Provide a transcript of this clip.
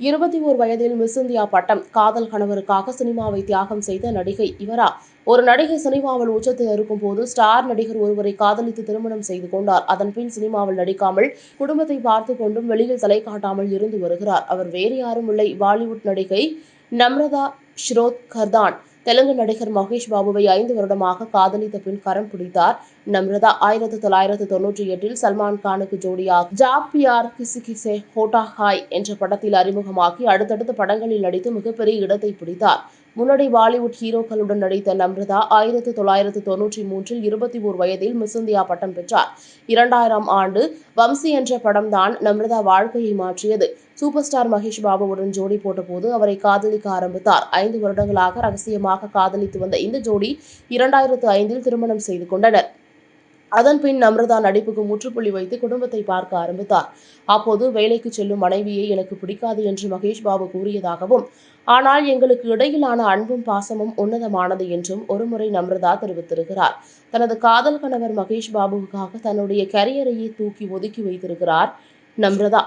இருபத்தி ஓர் வயதில் miss India பட்டம் காதல் கணவருக்காக சினிமாவை தியாகம் செய்த நடிகை இவரா. ஒரு நடிகை சினிமாவில் உச்சத்தில் இருக்கும் போது ஸ்டார் நடிகர் ஒருவரை காதலித்து திருமணம் செய்து கொண்டார். அதன் பின் சினிமாவில் நடிக்காமல் குடும்பத்தை பார்த்து கொண்டும் வெளியில் தலை காட்டாமல் இருந்து வருகிறார். அவர் வேறு யாரும் இல்லை. பாலிவுட் நடிகை நம்ரதா ஷ்ரோத் கர்தான். தெலுங்கு நடிகர் மகேஷ் பாபுவை ஐந்து வருடமாக காதலித்த பின் கரம் பிடித்தார். நம்ரதா ஆயிரத்தி தொள்ளாயிரத்து தொன்னூற்றி எட்டில் சல்மான் கானுக்கு ஜோடியாக ஜாப் பியார் கிசே ஹோட்டா ஹாய் என்ற படத்தில் அறிமுகமாகி அடுத்தடுத்த படங்களில் நடித்து மிகப்பெரிய இடத்தை பிடித்தார். முன்னணி பாலிவுட் ஹீரோக்களுடன் நடித்த நம்ரதா ஆயிரத்தி தொள்ளாயிரத்தி தொன்னூற்றி மூன்றில் இருபத்தி ஓர் வயதில் மிஸ் இந்தியா பட்டம் பெற்றார். இரண்டாயிரம் ஆண்டு வம்சி என்ற படம்தான் நம்ரதா வாழ்க்கையை மாற்றியது. சூப்பர் ஸ்டார் மகேஷ் பாபுவுடன் ஜோடி போட்டபோது அவரை காதலிக்க ஆரம்பித்தார். ஐந்து வருடங்களாக ரகசியமாக காதலித்து வந்த இந்த ஜோடி இரண்டாயிரத்து ஐந்தில் திருமணம் செய்து கொண்டனர். அதன் பின் நம்ரதா நடிப்புக்கு முற்றுப்புள்ளி வைத்து குடும்பத்தை பார்க்க ஆரம்பித்தார். அப்போது வேலைக்கு செல்லும் மனைவியை எனக்கு பிடிக்காது என்று மகேஷ் பாபு கூறியதாகவும் ஆனால் எங்களுக்கு இடையிலான அன்பும் பாசமும் உன்னதமானது என்றும் ஒருமுறை நம்ரதா தெரிவித்திருக்கிறார். தனது காதல் கணவர் மகேஷ் பாபுவுக்காக தன்னுடைய கரியரையே தூக்கி ஒதுக்கி வைத்திருக்கிறார் நம்ரதா